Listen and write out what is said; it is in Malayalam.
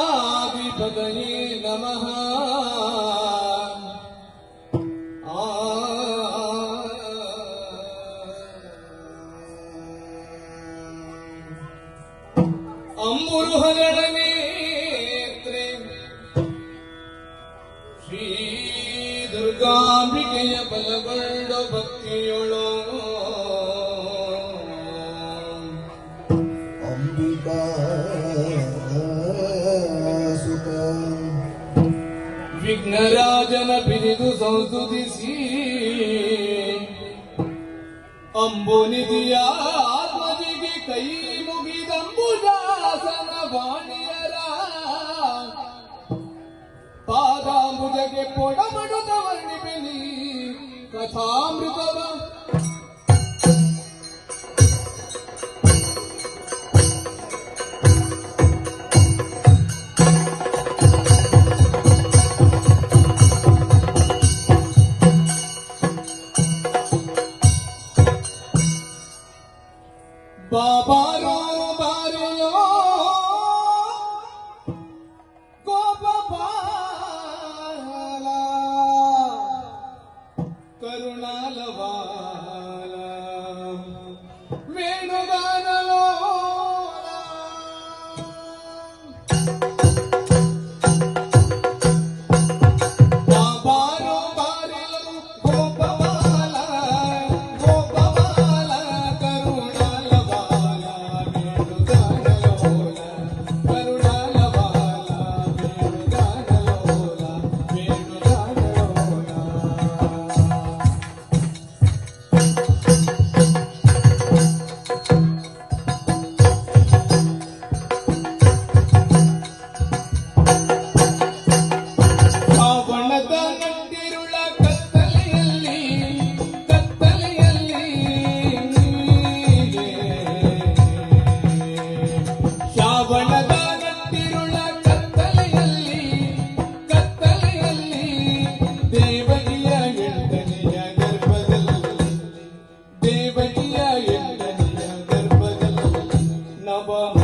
ഗുരുഗണാധിപതയേ നമ. അമ്മുരുഹരണേത്രേ ശ്രീ ദുർഗാംബികയ ബലകൊണ്ട ഭക്തിയോളോ ಭಕ್ತಿಯೊಳೋ ಅಂಬಿಕಾ ಸುತ ವಿಘ್ನರಾಜನ ಬಿರಿದು ಸಂಸ್ತುತಿಸಿ ಅಂಬುನಿಧಿಯ ಆತ್ಮಜಿಗೆ ಕೈ ಮುಗಿದಂಬುಜಾಸನ ವಾಣಿಯರ ಪಾದಾಂಬುಜಗೆ ಪೊಡಮಡುತ್ತ ವರ್ಣಿಪಿನಿ 爸爸。Baba